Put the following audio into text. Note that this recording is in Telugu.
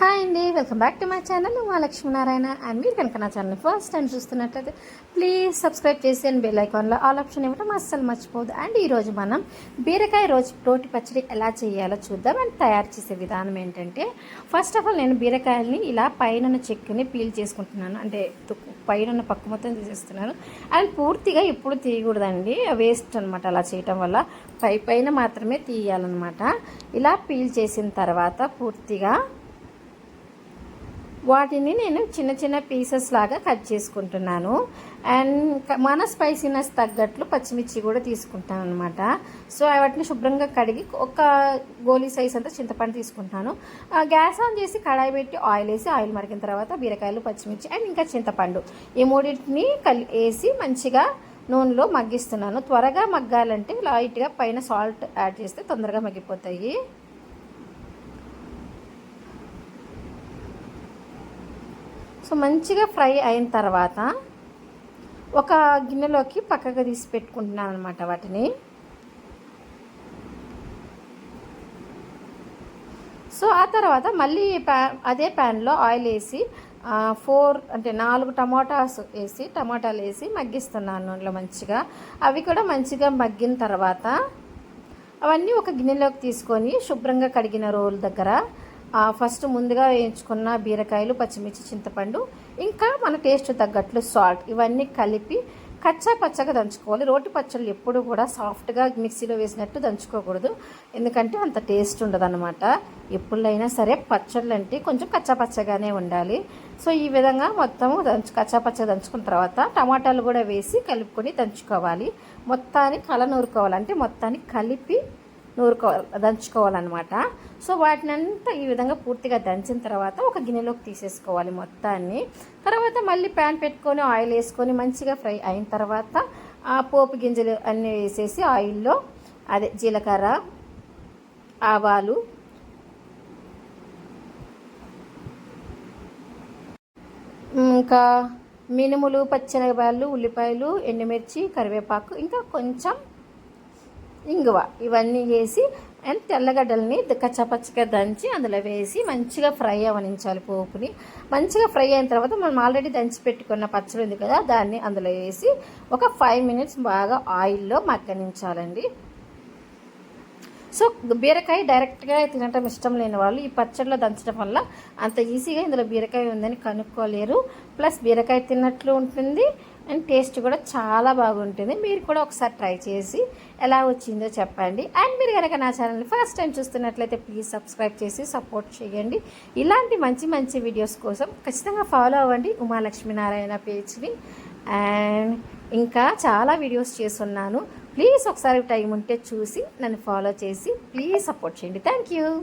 హాయ్ అండి. Welcome back to my channel. మా లక్ష్మీనారాయణ అండ్ మీరు కనుక నా ఛానల్ ఫస్ట్ టైం చూస్తున్నట్లయితే ప్లీజ్ సబ్స్క్రైబ్ చేసి అండ్ బెల్ ఐకాన్లో ఆల్ ఆప్షన్ ఇవ్వడం అస్సలు మర్చిపోదు అండ్ ఈరోజు మనం బీరకాయ రోజు రోటి పచ్చడి ఎలా చేయాలో చూద్దాం అండ్ తయారు చేసే విధానం ఏంటంటే ఫస్ట్ ఆఫ్ ఆల్ నేను బీరకాయల్ని ఇలా పైన చెక్కుని పీల్ చేసుకుంటున్నాను. అంటే పైన పక్క మొత్తం తీసేస్తున్నాను. అండ్ పూర్తిగా ఎప్పుడు తీయకూడదండి. వేస్ట్ అనమాట అలా చేయటం వల్ల. పై పైన మాత్రమే తీయాలన్నమాట. ఇలా పీల్ చేసిన తర్వాత పూర్తిగా వాటిని నేను చిన్న చిన్న పీసెస్ లాగా కట్ చేసుకుంటున్నాను. అండ్ మన స్పైసీనెస్ తగ్గట్లు పచ్చిమిర్చి కూడా తీసుకుంటాను అనమాట సో వాటిని శుభ్రంగా కడిగి ఒక గోలీ సైజ్ అంతా చింతపండు తీసుకుంటాను. గ్యాస్ ఆన్ చేసి కడాయి పెట్టి ఆయిల్ వేసి ఆయిల్ మరిగిన తర్వాత బీరకాయలు పచ్చిమిర్చి అండ్ ఇంకా చింతపండు. ఈ మూడింటిని కలి వేసి మంచిగా నూనెలో మగ్గిస్తున్నాను. త్వరగా మగ్గాలంటే లైట్గా పైన సాల్ట్ యాడ్ చేస్తే తొందరగా మగ్గిపోతాయి. సో మంచిగా ఫ్రై అయిన తర్వాత ఒక గిన్నెలోకి పక్కగా తీసి పెట్టుకుంటున్నాను అనమాట వాటిని. సో ఆ తర్వాత మళ్ళీ ప్యాన్ అదే ప్యాన్లో ఆయిల్ వేసి ఫోర్ అంటే నాలుగు టమాటాస్ వేసి టమాటాలు వేసి మగ్గిస్తున్నాను నూనెలో మంచిగా. అవి కూడా మంచిగా మగ్గిన తర్వాత అవన్నీ ఒక గిన్నెలోకి తీసుకొని శుభ్రంగా కడిగిన రోల్ దగ్గర ఫస్ట్ ముందుగా వేయించుకున్న బీరకాయలు పచ్చిమిర్చి చింతపండు ఇంకా మన టేస్ట్ తగ్గట్లు సాల్ట్ ఇవన్నీ కలిపి కచ్చా పచ్చగా దంచుకోవాలి. రోటి పచ్చళ్ళు ఎప్పుడు కూడా సాఫ్ట్గా మిక్సీలో వేసినట్టు దంచుకోకూడదు. ఎందుకంటే అంత టేస్ట్ ఉండదన్నమాట. ఎప్పుడైనా సరే పచ్చళ్ళు అంటే కొంచెం కచ్చా పచ్చగానే ఉండాలి. సో ఈ విధంగా మొత్తం దంచు కచ్చా పచ్చగా దంచుకున్న తర్వాత టమాటాలు కూడా వేసి కలుపుకొని దంచుకోవాలి. మొత్తాన్ని కల నూరుకోవాలి అంటే మొత్తాన్ని కలిపి నూరుకోవాలి దంచుకోవాలన్నమాట. సో వాటిని అంతా ఈ విధంగా పూర్తిగా దంచిన తర్వాత ఒక గిన్నెలోకి తీసేసుకోవాలి మొత్తాన్ని. తర్వాత మళ్ళీ ప్యాన్ పెట్టుకొని ఆయిల్ వేసుకొని మంచిగా ఫ్రై అయిన తర్వాత ఆ పోపు గింజలు అన్నీ వేసేసి ఆయిల్లో అదే జీలకర్ర ఆవాలు ఇంకా మినుములు పచ్చెనగపాయలు ఉల్లిపాయలు ఎండుమిర్చి కరివేపాకు ఇంకా కొంచెం ఇంగువ. ఇవన్నీ వేసి అండ్ తెల్లగడ్డల్ని కచ్చపచ్చగా దంచి అందులో వేసి మంచిగా ఫ్రై అవనించాలి పోపుని. మంచిగా ఫ్రై అయిన తర్వాత మనం ఆల్రెడీ దంచి పెట్టుకున్న పచ్చడి ఉంది కదా దాన్ని అందులో వేసి ఒక ఫైవ్ మినిట్స్ బాగా ఆయిల్లో మగ్గనించాలండి. సో బీరకాయ డైరెక్ట్గా తినటం ఇష్టం లేని వాళ్ళు ఈ పచ్చడిలో దంచడం వల్ల అంత ఈజీగా ఇందులో బీరకాయ ఉందని కనుక్కోలేరు. ప్లస్ బీరకాయ తిన్నట్లు ఉంటుంది అండ్ టేస్ట్ కూడా చాలా బాగుంటుంది. మీరు కూడా ఒకసారి ట్రై చేసి ఎలా వచ్చిందో చెప్పండి. అండ్ మీరు కనుక నా ఛానల్ని ఫస్ట్ టైం చూస్తున్నట్లయితే ప్లీజ్ సబ్స్క్రైబ్ చేసి సపోర్ట్ చేయండి. ఇలాంటి మంచి మంచి వీడియోస్ కోసం ఖచ్చితంగా ఫాలో అవ్వండి ఉమాలక్ష్మీనారాయణ పేజ్ని. అండ్ ఇంకా చాలా వీడియోస్ చేస్తున్నాను. ప్లీజ్ ఒకసారి టైం ఉంటే చూసి నన్ను ఫాలో చేసి ప్లీజ్ సపోర్ట్ చేయండి. Thank you.